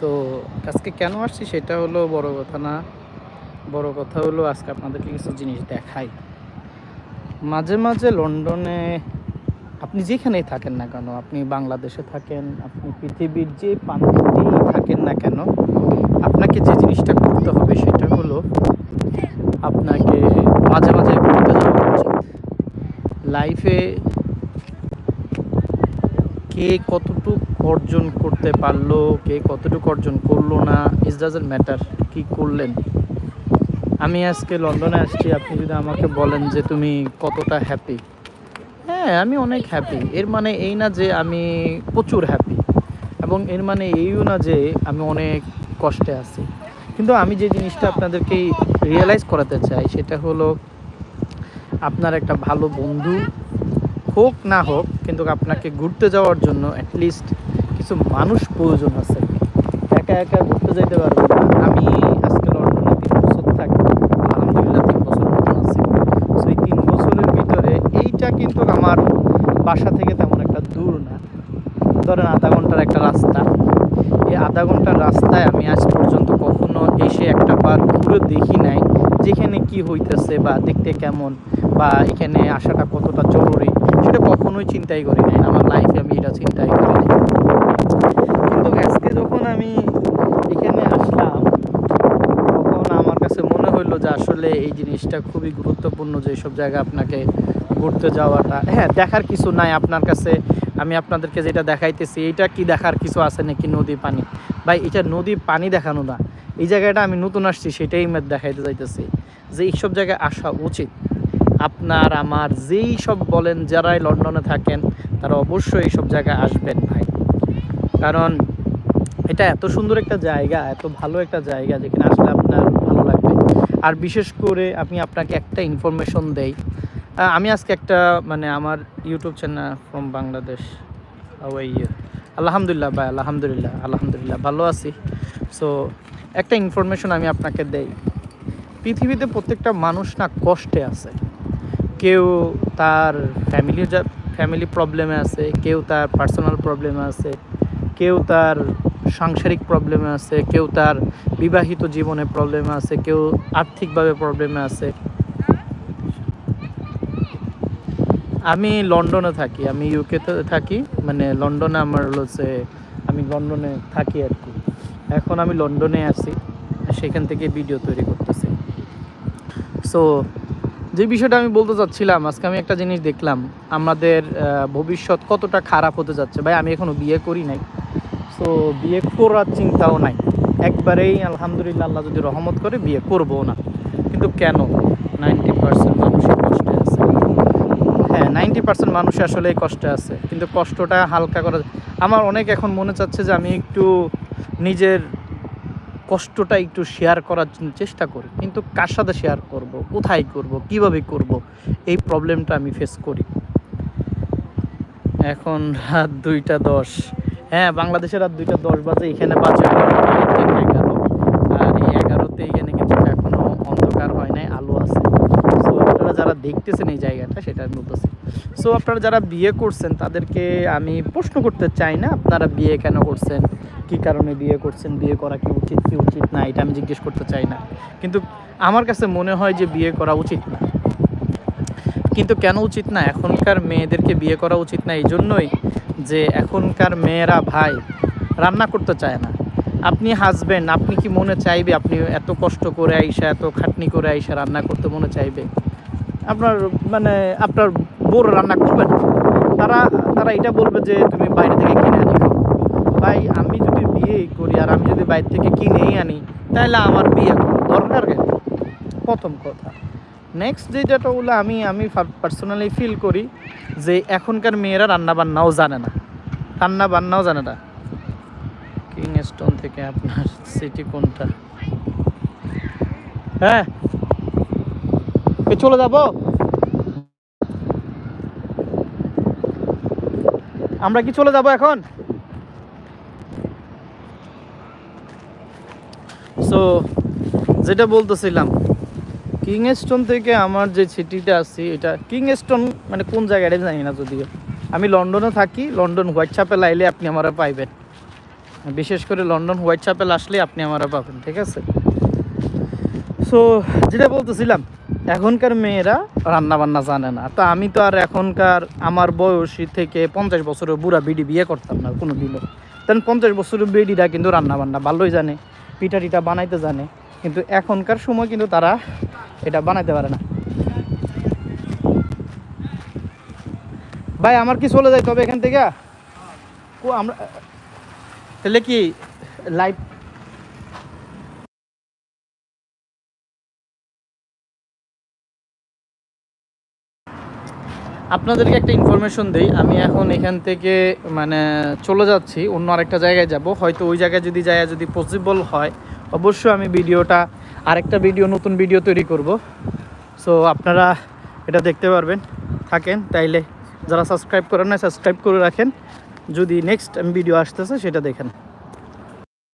তো আজকে কেন আসছি সেটা হলো বড় কথা না। বড় কথা হলো আজকে আপনাদেরকে কিছু জিনিস দেখাই। মাঝে মাঝে লন্ডনে আপনি যেখানেই থাকেন না কেন, আপনি বাংলাদেশে থাকেন, আপনি পৃথিবীর যে প্রান্তেই থাকেন না কেন, আপনাকে যে জিনিসটা করতে হবে সেটা হলো আপনাকে মাঝে মাঝে ঘুরতে যাওয়া উচিত। লাইফে কে কতটুকু অর্জন করতে পারল, কে কতটুকু অর্জন করল না ইস ডাজেন্ট ম্যাটার কি করলেন? আমি আজকে লন্ডনে আসছি, আপনি যদি আমাকে বলেন যে তুমি কতটা হ্যাপি হ্যাঁ আমি অনেক হ্যাপি এর মানে এই না যে আমি প্রচুর হ্যাপি এবং এর মানে এইও না যে আমি অনেক কষ্টে আছি। কিন্তু আমি যে জিনিসটা আপনাদেরকে রিয়েলাইজ করাতে চাই, সেটা হলো আপনার একটা ভালো বন্ধু হোক না হোক, কিন্তু আপনাকে ঘুরতে যাওয়ার জন্য অ্যাটলিস্ট কিছু মানুষ প্রয়োজন আছে। একা একা ঘুরতে যেতে পারব আমি আজকে লন্ডনে তিন বছর থাকি, আলহামদুলিল্লাহ তিন বছর মতন আছি। সো এই তিন বছরের ভিতরে এইটা কিন্তু আমার বাসা থেকে তেমন একটা দূর না। ধরেন আধা ঘণ্টার একটা রাস্তা। এই আধা ঘণ্টার রাস্তায় আমি আজ পর্যন্ত কখনো এসে একটা বার ঘুরে দেখি নাই। যেখানে কি হইতেছে বা দেখতে কেমন বা এখানে আসাটা কতটা জরুরি, সেটা কখনোই চিন্তাই করি নাই। আমার লাইফে আমি এটা চিন্তাই করি নাই। কিন্তু আজকে যখন আমি এখানে আসলাম, তখন আমার কাছে মনে হইল যে আসলে এই জিনিসটা খুবই গুরুত্বপূর্ণ যে সব জায়গায় আপনাকে ঘুরতে যাওয়াটা। হ্যাঁ দেখার কিছু নাই আপনার কাছে। আমি আপনাদেরকে যেটা দেখাইতেছি, এটা কি দেখার কিছু আছে নাকি নদী পানি? ভাই, এটা নদী পানি দেখানো না। এই জায়গাটা আমি নতুন আসছি, সেটাই দেখাইতে যাইতেছি যে এইসব জায়গায় আসা উচিত। আপনার, আমার যেই সব বলেন, যারাই লন্ডনে থাকেন, তারা অবশ্যই এইসব জায়গায় আসবেন ভাই। কারণ এটা এত সুন্দর একটা জায়গা, এত ভালো একটা জায়গা যেখানে আসলে আপনার ভালো লাগবে। আর বিশেষ করে আমি আপনাকে একটা ইনফরমেশন দেই। আমি আজকে একটা মানে আমার ইউটিউব চ্যানেল ফ্রম বাংলাদেশ। ওই আলহামদুলিল্লাহ ভাই, আলহামদুলিল্লাহ আলহামদুলিল্লাহ, ভালো আছি। সো একটা ইনফরমেশন আমি আপনাকে দেই। পৃথিবীতে প্রত্যেকটা মানুষ না কষ্টে আছে। কেউ তার ফ্যামিলি ফ্যামিলি প্রবলেমে আছে, কেউ তার পার্সোনাল প্রবলেমে আছে, কেউ তার সাংসারিক প্রবলেমে আছে, কেউ তার বিবাহিত জীবনে প্রবলেমে আছে, কেউ আর্থিকভাবে প্রবলেমে আছে। আমি লন্ডনে থাকি, আমি ইউকেতে থাকি মানে লন্ডনে আমার হচ্ছে আমি লন্ডনে থাকি আর কি। এখন আমি লন্ডনে আছি, সেখান থেকে ভিডিও তৈরি করতেছি। সো যে বিষয়টা আমি বলতে চাচ্ছিলাম, আজকে আমি একটা জিনিস দেখলাম, আমাদের ভবিষ্যৎ কতটা খারাপ হতে যাচ্ছে। ভাই, আমি এখনও বিয়ে করি নাই। সো বিয়ে করার চিন্তাও নাই। একবারেই আলহামদুলিল্লাহ আল্লাহ যদি রহমত করে, বিয়ে করব না। কিন্তু কেন? নাইনটি পার্সেন্ট মানুষের কষ্টে আছে। হ্যাঁ নাইনটি পার্সেন্ট মানুষ আসলে কষ্টে আছে। কিন্তু কষ্টটা হালকা করা আমার অনেক এখন মনে চাচ্ছে যে আমি একটু নিজের কষ্টটা একটু শেয়ার করার জন্য চেষ্টা করি। কিন্তু কার সাথে শেয়ার করব? কোথায় করব? কীভাবে করব? এই প্রবলেমটা আমি ফেস করি। এখন রাত দুইটা দশ। হ্যাঁ বাংলাদেশের রাত দুইটা দশ বাজে, এখানে বাজে এগারো। আর এই এগারোতে এখানে কিন্তু এখনও অন্ধকার হয় নাই, আলো আছে। সো আপনারা যারা দেখতেছেন এই জায়গাটা, সেটা আমি বলতেছি। সো আপনারা যারা বিয়ে করছেন, তাদেরকে আমি প্রশ্ন করতে চাই না, আপনারা বিয়ে কেন করছেন? কি কারণে বিয়ে করছেন, বিয়ে করা কি উচিত কি উচিত না, এটা আমি জিজ্ঞেস করতে চাই না। কিন্তু আমার কাছে মনে হয় যে বিয়ে করা উচিত। না কিন্তু কেন উচিত না? এখনকার মেয়েদেরকে বিয়ে করা উচিত না এই জন্যই যে এখনকার মেয়েরা ভাই, রান্না করতে চায় না। আপনি হাজবেন্ড আপনি কি মনে চাইবে? আপনি এত কষ্ট করে আইসা, এত খাটনি করে আইসা রান্না করতে মনে চাইবে? আপনার মানে আপনার বোর রান্না করবে না। তারা তারা এটা বলবে যে, তুমি বাইরে থেকে কিনে আনি। ভাই, আমি যদি বিয়ে করি, আর আমি যদি বাইরে থেকে কিনেই আনি, তাহলে আমার বিয়ে দরকার কেন? প্রথম কথা। নেক্সট যেটা হলো, আমি আমি পার্সোনালি ফিল করি যে এখনকার মেয়েরা রান্না বান্নাও জানে না। রান্না বান্নাও জানে না। কিংস্টন থেকে আপনার সিটি কোনটা? হ্যাঁ। চলে যাব। আমরা কি চলে যাব এখন? সো যেটা বলতেছিলাম কিংস্টন থেকে আমার যে সিটিটা আছে, এটা কিংস্টন মানে কোন জায়গাটা জানি না যদিও। আমি লন্ডনে থাকি লন্ডন হোয়াটসঅ্যাপে লাইলে আপনি আমারা পাইবেন। বিশেষ করে লন্ডন হোয়াইট চ্যাপেল আসলে আপনি আমারা পাবেন, ঠিক আছে? সো যেটা বলতেছিলাম, এখনকার মেয়েরা রান্না বান্না জানে না। তো আমি তো আর এখনকার আমার বয়সী থেকে পঞ্চাশ বছরের বুড়া বিডি বিয়ে করতাম না কোনো দিনও তেন পঞ্চাশ বছরের বেডিরা কিন্তু রান্না বান্না ভালোই জানে। পিঠা টিঠা বানাইতে জানে, কিন্তু এখনকার সময় কিন্তু তারা এটা বানাইতে পারে না। ভাই, আমার কি চলে যায় তবে এখান থেকে? আমরা তাহলে কি লাইভ আপনাদেরকে একটা ইনফরমেশন দেই। আমি এখন এখান থেকে মানে চলে যাচ্ছি, অন্য আরেকটা জায়গায় যাব। হয়তো ওই জায়গায় যদি যায় যদি পসিবল হয়, অবশ্যই আমি ভিডিওটা, আরেকটা ভিডিও নতুন ভিডিও তৈরি করব। সো আপনারা এটা দেখতে পারবেন, থাকেন, তাইলে যারা সাবস্ক্রাইব করেন না সাবস্ক্রাইব করে রাখেন। যদি নেক্সট আমি ভিডিও আসতেছে, সেটা দেখেন।